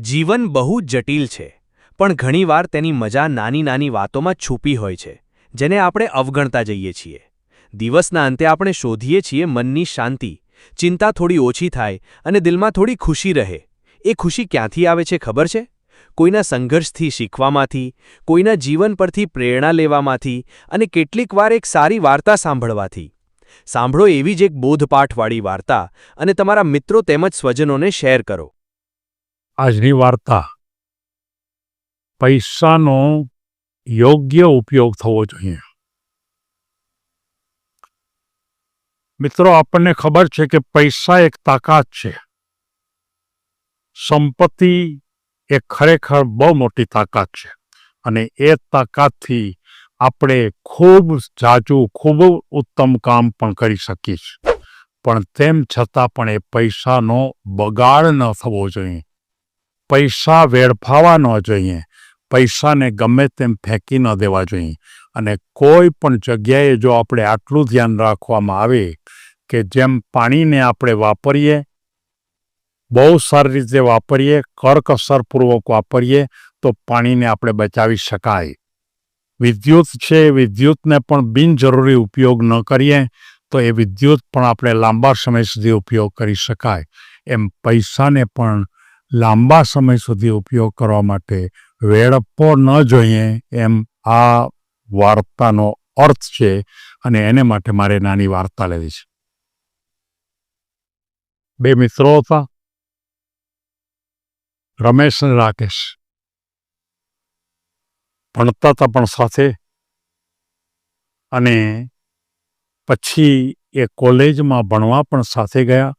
જીવન બહુ જટિલ છે, પણ ઘણીવાર તેની મજા નાની નાની વાતોમાં છૂપી હોય છે, જેને આપણે અવગણતા જઈએ છીએ. દિવસના અંતે આપણે શોધીએ છીએ મનની શાંતિ, ચિંતા થોડી ઓછી થાય અને દિલમાં થોડી ખુશી રહે. એ ખુશી ક્યાંથી આવે છે ખબર છે? કોઈના સંઘર્ષથી શીખવામાંથી, કોઈના જીવન પરથી પ્રેરણા લેવામાંથી અને કેટલીકવાર એક સારી વાર્તા સાંભળવાથી. સાંભળો એવી જ એક બોધપાઠવાળી વાર્તા અને તમારા મિત્રો તેમજ સ્વજનોને શેર કરો. આજની વાર્તા. પૈસાનો યોગ્ય ઉપયોગ થવો જોઈએ. મિત્રો, આપણને ખબર છે કે પૈસા એક તાકાત છે. સંપત્તિ એ ખરેખર બહુ મોટી તાકાત છે અને એ તાકાતથી આપણે ખૂબ જાજુ, ખૂબ ઉત્તમ કામ પણ કરી છીએ. પણ તેમ છતાં પણ એ પૈસાનો બગાડ ન થવો જોઈએ. પૈસા વેડફાવા ન જોઈએ. પૈસાને ગમે તેમ ફેંકી ન દેવા જોઈએ. અને કોઈ પણ જગ્યાએ જો આપણે આટલું ધ્યાન રાખવામાં આવે કે જેમ પાણીને આપણે વાપરીએ, બહુ સારી રીતે વાપરીએ, કરકસરપૂર્વક વાપરીએ, તો પાણીને આપણે બચાવી શકાય. વિદ્યુત છે, વિદ્યુતને પણ બિનજરૂરી ઉપયોગ ન કરીએ, તો એ વિદ્યુત પણ આપણે લાંબા સમય સુધી ઉપયોગ કરી શકાય. એમ પૈસાને પણ લાંબા સમય સુધી ઉપયોગ કરવા માટે વેડપવો ન જોઈએ એમ આ વાર્તાનો અર્થ છે અને એને માટે મારે નાની વાર્તા લેવી છે. બે મિત્રો હતા, રમેશ અને રાકેશ. ભણતા હતા પણ સાથે અને પછી એ કોલેજમાં ભણવા પણ સાથે ગયા.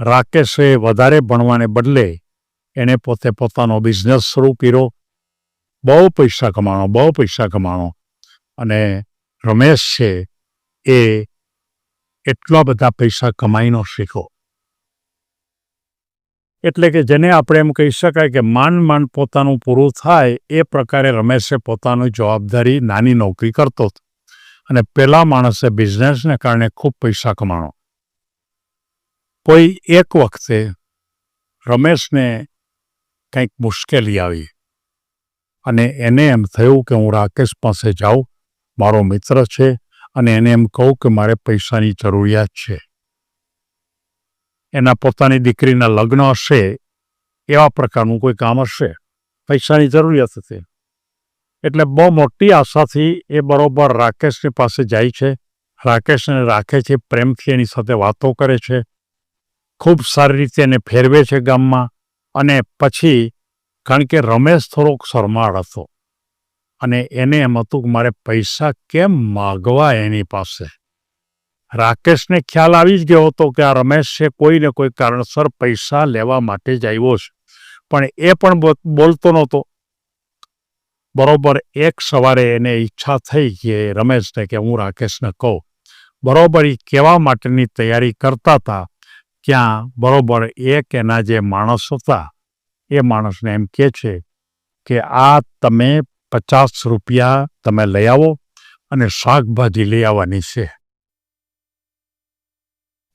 રાકેશે વધારે ભણવાને બદલે એણે પોતે પોતાનો બિઝનેસ શરૂ કર્યો. બહુ પૈસા કમાણો, બહુ પૈસા કમાણો. અને રમેશ છે એ એટલા બધા પૈસા કમાઈ ન શીખો એટલે કે જેને આપણે એમ કહી શકાય કે માંડ માંડ પોતાનું પૂરું થાય એ પ્રકારે રમેશે પોતાની જવાબદારી નાની નોકરી કરતો અને પેલા માણસે બિઝનેસને કારણે ખૂબ પૈસા કમાણો. કોઈ એક વખતે રમેશને કંઈક મુશ્કેલી આવી અને એને એમ થયું કે હું રાકેશ પાસે જાઉં, મારો મિત્ર છે અને એને એમ કહું કે મારે પૈસાની જરૂરિયાત છે. એના પોતાની દીકરીના લગ્ન હશે, એવા પ્રકારનું કોઈ કામ હશે? પૈસાની જરૂરિયાત હતી એટલે બહુ મોટી આશાથી એ બરોબર રાકેશની પાસે જાય છે. રાકેશને રાખે છે પ્રેમથી એની સાથે વાતો કરે છે. ખૂબ સારી રીતે એને ફેરવે છે ગામમાં અને પછી કારણ કે રમેશ થોડોક શરમાળ હતો અને એને એમ હતું કે મારે પૈસા કેમ માગવા એની પાસે? રાકેશને ખ્યાલ આવી જ ગયો હતો કે આ રમેશ છે કોઈને કોઈ કારણસર પૈસા લેવા માટે જ આવ્યો છે. પણ એ પણ બોલતો નહોતો. બરોબર એક સવારે એને ઈચ્છા થઈ કે રમેશને કે હું રાકેશને કહું. બરોબર એ કહેવા માટેની તૈયારી કરતા હતા. ત્યાં બરોબર એક એના જે માણસ હતા, એ માણસને એમ કહે છે કે આ તમે પચાસ રૂપિયા તમે લઈ આવો અને શાકભાજી લઈ આવવાની છે.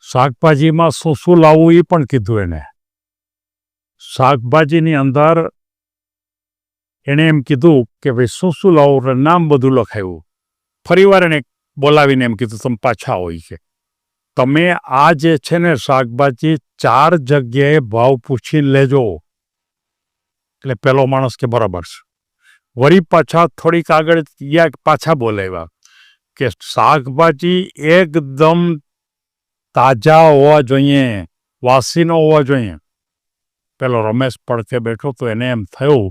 શાકભાજીમાં શું શું લાવવું એ પણ કીધું એને. શાકભાજીની અંદર એણે એમ કીધું કે ભાઈ શું શું લાવવું નામ બધું લખાયું. ફરીવાર એને બોલાવીને એમ કીધું, તમે પાછા હોય છે તમે આ જે છે ને શાકભાજી ચાર જગ્યાએ ભાવ પૂછીને લેજો. એટલે પેલો માણસ કે બરાબર છે. વળી પાછા થોડીક આગળ યા પાછા બોલાવ્યા કે શાકભાજી એકદમ તાજા હોવા જોઈએ, વાસીનો હોવા જોઈએ. પેલો રમેશ પડખે બેઠો તો એને એમ થયું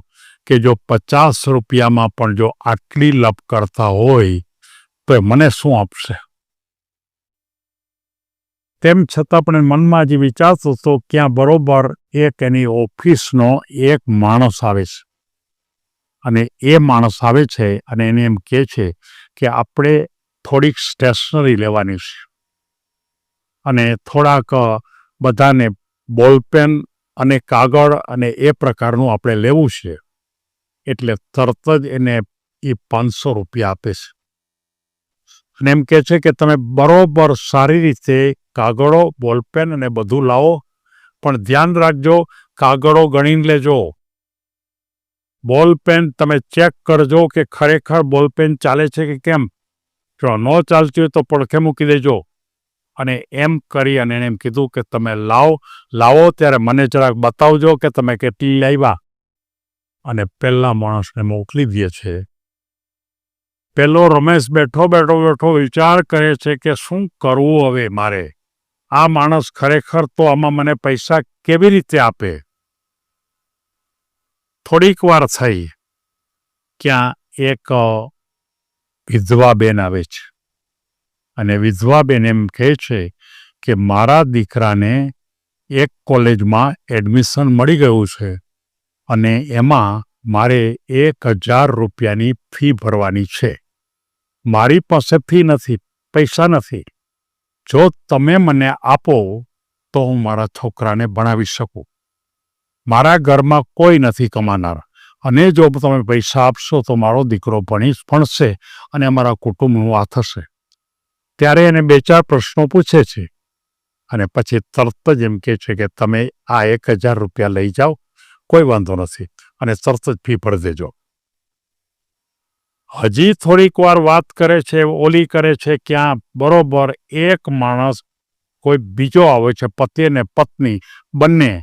કે જો પચાસ રૂપિયામાં પણ જો આટલી લપ કરતા હોય તો એ મને શું આપશે? તેમ છતાં પણ મનમાં જે વિચારતો તો ક્યાં બરોબર એક એની ઓફિસનો એક માણસ આવે છે. અને એ માણસ આવે છે અને એને એમ કહે છે કે આપણે થોડીક સ્ટેશનરી લેવાની છે. અને થોડાક બધાને બોલપેન અને કાગળ અને એ પ્રકારનું આપણે લેવું છે. એટલે તરત જ એને એ પાંચસો રૂપિયા આપે છે. અને એમ કહે છે કે તમે બરોબર સારી રીતે કાગળો, બોલપેન અને બધું લાવો, પણ ધ્યાન રાખજો, કાગળો ગણી લેજો. બોલપેન તમે ચેક કરજો કે ખરેખર બોલપેન ચાલે છે કે કેમ? જો ન ચાલતી હોય તો પડખે મૂકી દેજો. અને એમ કરી અને એને એમ કીધું કે તમે લાવો લાવો ત્યારે મને જરાક બતાવજો કે તમે કેટલી લાવ્યા. અને પહેલાં માણસને મોકલી દે છે. પેલો રમેશ બેઠો બેઠો બેઠો વિચાર કરે છે કે શું કરવું હવે મારે? આ માણસ ખરેખર તો આમાં મને પૈસા કેવી રીતે આપે? થોડીક વાર થઈ. ક્યાં એક વિધવાબેન વિધવા બેન આવે છે. અને વિધવા બેન એમ કહે છે કે મારા દીકરાને એક કોલેજમાં એડમિશન મળી ગયું છે અને એમાં મારે એક હજાર રૂપિયાની ફી ભરવાની છે. મારી પાસે ફી નથી, પૈસા નથી. જો તમે મને આપો, તો હું મારા છોકરાને ભણાવી શકું. મારા ઘરમાં કોઈ નથી કમાનાર. અને જો તમે પૈસા આપશો, તો મારો દીકરો ભણી ભણશે અને અમારા કુટુંબનું આ થશે. ત્યારે એને બે ચાર પ્રશ્નો પૂછે છે. અને પછી તરત જ એમ કહે છે કે તમે આ એક હજાર રૂપિયા લઈ જાઓ, કોઈ વાંધો નથી. અને તરત જ ફી ભરી દેજો. હજી થોડીક વાર વાત કરે છે, ઓલી કરે છે ક્યાં? બરોબર, એક માણસ કોઈ બીજો આવે છે, પતિ અને પત્ની બંને.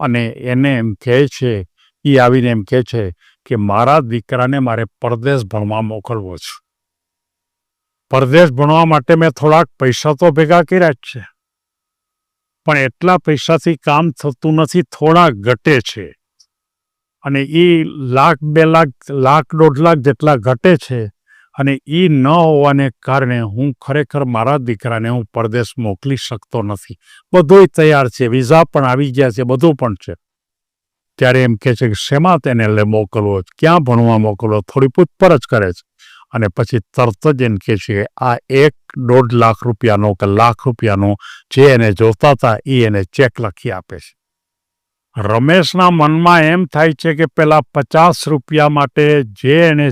અને એને એમ કહે છે એ આવીને એમ કહે છે કે મારા દીકરાને મારે પરદેશ ભણવા મોકલવો છે. પરદેશ ભણવા માટે મેં થોડાક પૈસા તો ભેગા કર્યા જ છે. પણ એટલા પૈસાથી કામ થતું નથી, થોડા ઘટે છે. અને એ લાખ બે લાખ લાખ દોઢ લાખ જેટલા ઘટે છે અને એ ન હોવાને કારણે હું ખરેખર મારા દીકરાને હું પરદેશ મોકલી શકતો નથી. બધુંય તૈયાર છે, વિઝા પણ આવી ગયા છે, બધું પણ છે. ત્યારે એમ કહે છે કે, શેમાં તેને લે મોકલવો? ક્યાં ભણવા મોકલવો? થોડી પૂછપરછ કરે છે. અને પછી તરત જ એમ કહે છે કે, આ એક દોઢ લાખ રૂપિયાનો કે લાખ રૂપિયાનો જે એને જોતા હતા એ એને ચેક લખી આપે છે. રમેશના મનમાં એમ થાય છે કે પેલા પચાસ રૂપિયા માટે જે એને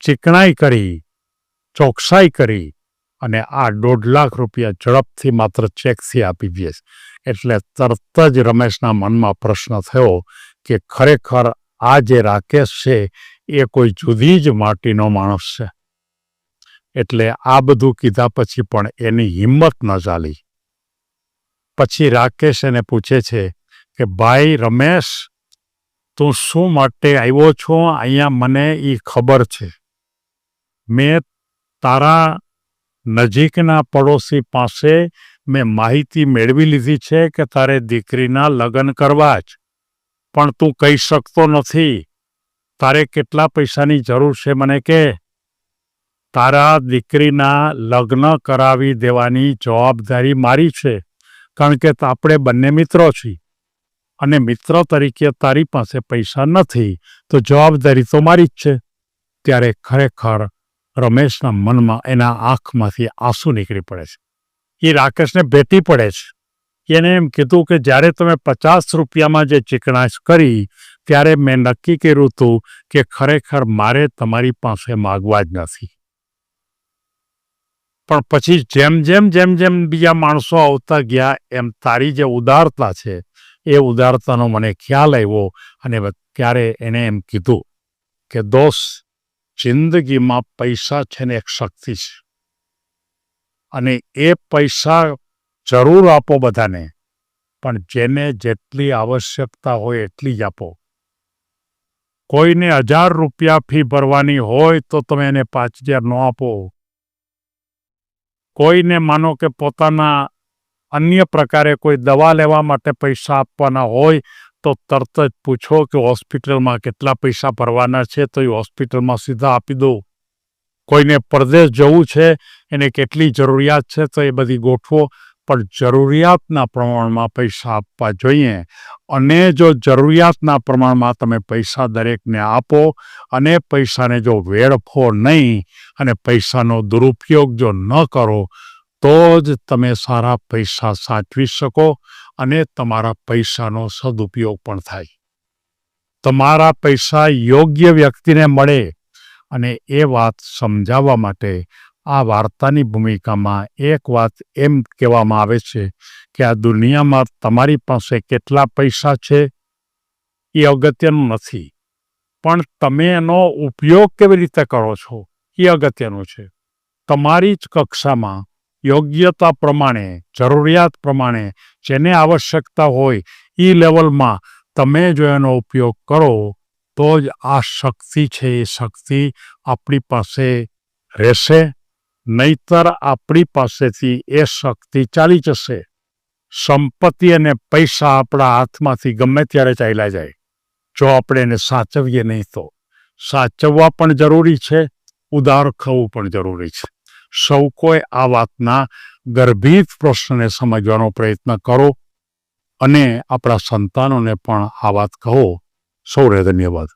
ચીકણાઈ કરી, ચોકસાઈ કરી અને આ દોઢ લાખ રૂપિયા ઝડપથી માત્ર ચેકથી આપી દે એટલે તરત જ રમેશના મનમાં પ્રશ્ન થયો કે ખરેખર આ જે રાકેશ છે, એ કોઈ જુદી જ માટીનો માણસ છે. એટલે આ બધું કીધા પછી પણ એની હિંમત ન ચાલી. પછી રાકેશ એને પૂછે છે કે, ભાઈ રમેશ, તું શું માટે આવ્યો છો? અહીંયા મને એ ખબર છે. મેં તારા નજીકના પડોશી પાસે મેં માહિતી મેળવી લીધી છે કે તારે દીકરીના લગ્ન કરવા જ. પણ તું કહી શકતો નથી. તારે કેટલા પૈસાની જરૂર છે મને કે? તારા દીકરીના લગ્ન કરાવી દેવાની જવાબદારી મારી છે. કારણ કે આપણે બંને મિત્રો છીએ. અને મિત્ર તરીકે તારી પાસે પૈસા નથી, તો જવાબદારી તો મારી જ છે. ત્યારે ખરેખર રમેશના મનમાં એના આંખમાંથી આંસુ નીકળી પડે છે. એ રાકેશને ભેટી પડે છે. એને એમ કીધું કે જ્યારે તમે પચાસ રૂપિયામાં જે ચીકણાશ કરી, ત્યારે મેં નક્કી કર્યું હતું કે ખરેખર મારે તમારી પાસે માગવા જ નથી. પણ પછી જેમ જેમ જેમ જેમ બીજા માણસો આવતા ગયા, એમ તારી જે ઉદારતા છે, એ ઉદારતાનો મને ખ્યાલ આવ્યો અને ત્યારે એને એમ કીધું કે, દોસ્ત, જિંદગીમાં પૈસા છે ને એક શક્તિ છે. અને એ પૈસા જરૂર આપો બધાને, પણ જેને જેટલી આવશ્યકતા હોય એટલી જ આપો. કોઈને હજાર રૂપિયા ફી ભરવાની હોય તો તમે એને પાંચ હજાર ન આપો. કોઈને માનો કે પોતાના અન્ય પ્રકારે કોઈ દવા લેવા માટે પૈસા આપવાના હોય, તો તરત જ પૂછો કે હોસ્પિટલમાં કેટલા પૈસા ભરવાના છે, તો એ હોસ્પિટલમાં સીધા આપી દો. કોઈને પરદેશ જવું છે, એને કેટલી જરૂરિયાત છે, તો એ બધી ગોઠવો. પણ જરૂરિયાતના પ્રમાણમાં પૈસા આપવા જોઈએ. અને જો જરૂરિયાતના પ્રમાણમાં તમે પૈસા દરેકને આપો અને પૈસાને જો વેડફો નહીં અને પૈસાનો દુરુપયોગ જો ન કરો, તો જ તમે સારા પૈસા સાચવી શકો અને તમારા પૈસાનો સદુપયોગ પણ થાય. તમારા પૈસા યોગ્ય વ્યક્તિને મળે અને એ વાત સમજાવવા માટે આ વાર્તાની ભૂમિકામાં એક વાત એમ કહેવામાં આવે છે કે આ દુનિયામાં તમારી પાસે કેટલા પૈસા છે? એ અગત્યનું નથી. પણ તમે એનો ઉપયોગ કેવી રીતે કરો છો? એ અગત્યનું છે. તમારી જ કક્ષામાં યોગ્યતા પ્રમાણે, જરૂરિયાત પ્રમાણે જેને આવશ્યકતા હોય એ લેવલમાં તમે જો એનો ઉપયોગ કરો, તો જ આ શક્તિ છે, એ શક્તિ આપણી પાસે રહેશે. નહીતર આપણી પાસેથી એ શક્તિ ચાલી જશે. સંપત્તિ અને પૈસા આપણા હાથમાંથી ગમે ત્યારે ચાલ્યા જાય. જો આપણે એને સાચવીએ નહીં તો. સાચવવા પણ જરૂરી છે, ઉદાર ખવું પણ જરૂરી છે. સૌ કોઈ આ વાતના ગર્ભિત પ્રશ્નને સમજવાનો પ્રયત્ન કરો અને આપણા સંતાનોને પણ આ વાત કહો. સૌરે ધન્યવાદ.